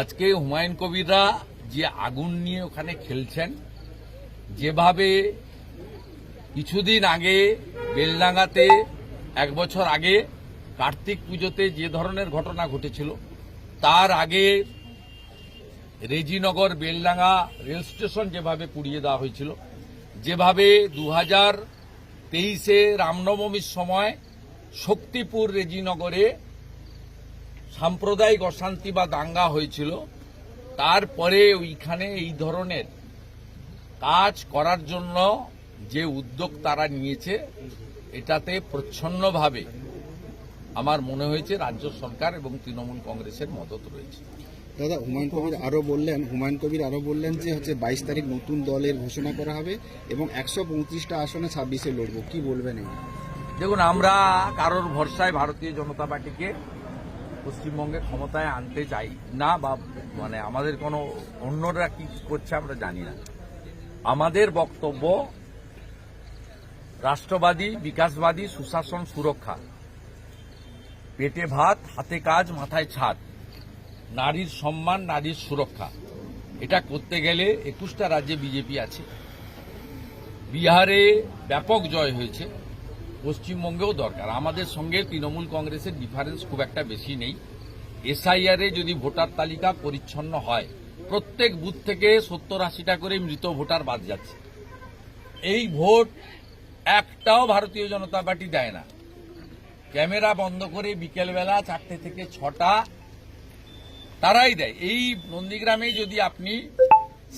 আজকে হুমায়ুন কবিররা যে আগুন নিয়ে ওখানে খেলছেন, যেভাবে কিছুদিন আগে বেলডাঙ্গাতে, এক বছর আগে কার্তিক পুজোতে যে ধরনের ঘটনা ঘটেছিল, তার আগে রেজিনগর বেলডাঙ্গা রেল স্টেশন যেভাবে পুড়িয়ে দেওয়া হয়েছিল, যেভাবে দু হাজার তেইশে রামনবমীর সময় শক্তিপুর রেজিনগরে সাম্প্রদায়িক অশান্তি বা দাঙ্গা হয়েছিল তারপরে ওইখানে এই ধরনের কাজ করার জন্য যে উদ্যোগ তারা নিয়েছে এটাতে প্রচ্ছন্নভাবে আমার মনে হয়েছে রাজ্য সরকার এবং তৃণমূল কংগ্রেসের মদত রয়েছে। দাদা হুমায়ুন কবির আরও বললেন হুমায়ুন কবির আরও বললেন যে হচ্ছে বাইশ তারিখ নতুন দলের ঘোষণা করা হবে এবং একশো পঁয়ত্রিশটা আসনে ছাব্বিশে লড়বো। কি বলবেন দেখুন আমরা কারোর ভরসায় ভারতীয় জনতা পার্টিকে পশ্চিমবঙ্গে ক্ষমতায় আনতে চাই না বা মানে আমাদের কোনো অন্যরা কি করছে আমরা জানি না। আমাদের বক্তব্য, রাষ্ট্রবাদী, বিকাশবাদী সুশাসন সুরক্ষা। পেটে ভাত, হাতে কাজ, মাথায় ছাদ। নারীর সম্মান, নারীর সুরক্ষা। এটা করতে গেলে একুশটা রাজ্যে বিজেপি আছে। বিহারে ব্যাপক জয় হয়েছে। পশ্চিমবঙ্গেও দরকার। আমাদের সঙ্গে তৃণমূল কংগ্রেসের ডিফারেন্স খুব একটা বেশি নেই। এসআইআর যদি ভোটার তালিকা পরিচ্ছন্ন হয়, প্রত্যেক বুথ থেকে সত্তর আশিটা করে মৃত ভোটার বাদ যাচ্ছে। এই ভোট একটাও ভারতীয় জনতা পার্টি দেয় না। ক্যামেরা বন্ধ করে বিকেলবেলা চারটে থেকে ছটা তারাই দেয়। এই নন্দীগ্রামে যদি আপনি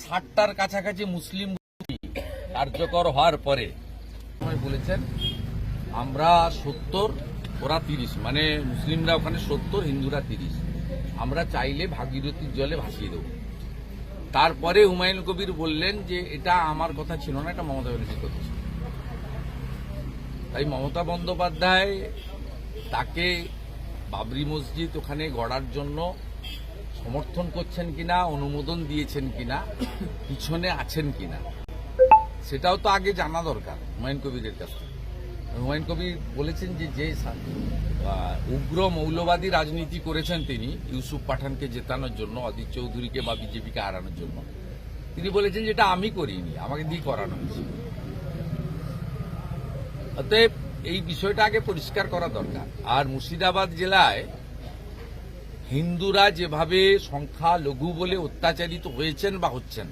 ষাটটার কাছাকাছি মুসলিম কার্যকর হওয়ার পরে বলেছেন আমরা সত্তর, ওরা তিরিশ। মানে মুসলিমরা ওখানে সত্তর, হিন্দুরা তিরিশ। আমরা চাইলে ভাগীরথীর জলে ভাসিয়ে দেব। তারপরে হুমায়ুন কবির বললেন যে, এটা আমার কথা ছিল না, এটা মমতা ব্যানার্জির কথা ছিল। তাই মমতা বন্দ্যোপাধ্যায় তাকে বাবরি মসজিদ ওখানে গড়ার জন্য সমর্থন করছেন কিনা, অনুমোদন দিয়েছেন কিনা, পিছনে আছেন কিনা, সেটাও তো আগে জানা দরকার হুমায়ুন কবিরের কাছ থেকে। হুমায়ুন কবির বলেছেন যে যে উগ্র মৌলবাদী রাজনীতি করেছেন তিনি, ইউসুফ পাঠানকে জেতানোর জন্য অদিত চৌধুরীকে বা বিজেপিকে হারানোর জন্য। তিনি বলেছেন যেটা আমি করিনি, আমাকে দিয়ে করানো হয়েছে। অতএব এই বিষয়টা আগে পরিষ্কার করা দরকার। আর মুর্শিদাবাদ জেলায় হিন্দুরা যেভাবে সংখ্যা লঘু বলে অত্যাচারিত হয়েছেন বা হচ্ছেন,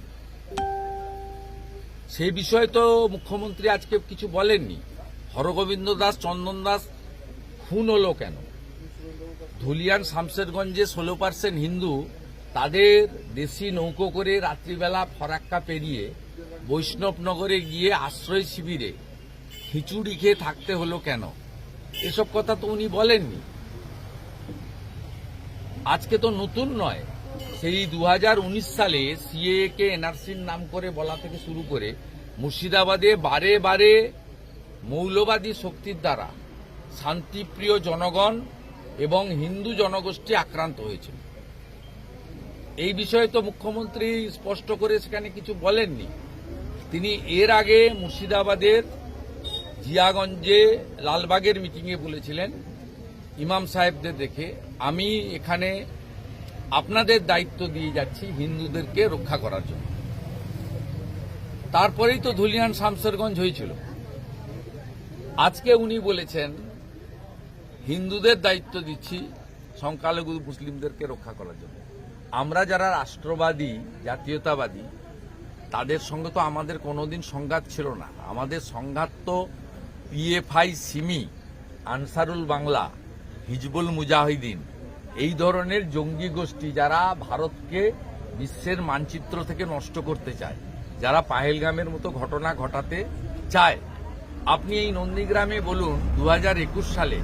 সেই বিষয়ে তো মুখ্যমন্ত্রী আজকে কিছু বলেননি। হরগোবিন্দ দাস, চন্দন দাস, খুন হলো কেন? ধুলিয়ান শামশেরগঞ্জে ষোলো পার্সেন্ট হিন্দু, তাদের দেশি নৌকো করে রাত্রিবেলা ফরাক্কা পেরিয়ে বৈষ্ণবনগরে গিয়ে আশ্রয় শিবিরে খিচুড়ি খেয়ে থাকতে হলো কেন? এসব কথা তো উনি বলেননি। আজকে তো নতুন নয়। সেই দু হাজার উনিশ সালে সিএ কে এনআরসির নাম করে বলা থেকে শুরু করে মুর্শিদাবাদে বারে বারে মৌলবাদী শক্তির দ্বারা শান্তিপ্রিয় জনগণ এবং হিন্দু জনগোষ্ঠী আক্রান্ত হয়েছিল। এই বিষয়ে তো মুখ্যমন্ত্রী স্পষ্ট করে সেখানে কিছু বলেননি। তিনি এর আগে মুর্শিদাবাদের জিয়াগঞ্জে লালবাগের মিটিংয়ে বলেছিলেন, ইমাম সাহেবদের দেখে, আমি এখানে আপনাদের দায়িত্ব দিয়ে যাচ্ছি হিন্দুদেরকে রক্ষা করার জন্য। তারপরেই তো ধুলিয়ান শামসেরগঞ্জ হয়েছিল। আজকে উনি বলেছেন, হিন্দুদের দায়িত্ব দিচ্ছি সংখ্যালঘু মুসলিমদেরকে রক্ষা করার জন্য। আমরা যারা রাষ্ট্রবাদী, জাতীয়তাবাদী, তাদের সঙ্গে তো আমাদের কোনোদিন সংঘাত ছিল না। আমাদের সংঘাত তো পিএফআই সিমি, আনসারুল বাংলা, হিজবুল মুজাহিদিন, এই ধরনের জঙ্গি গোষ্ঠী যারা ভারতকে বিশ্বের মানচিত্র থেকে নষ্ট করতে চায়, যারা পাহেলগামের মতো ঘটনা ঘটাতে চায় আপনি এই নন্দীগ্রামে বলুন দু হাজার একুশ সালে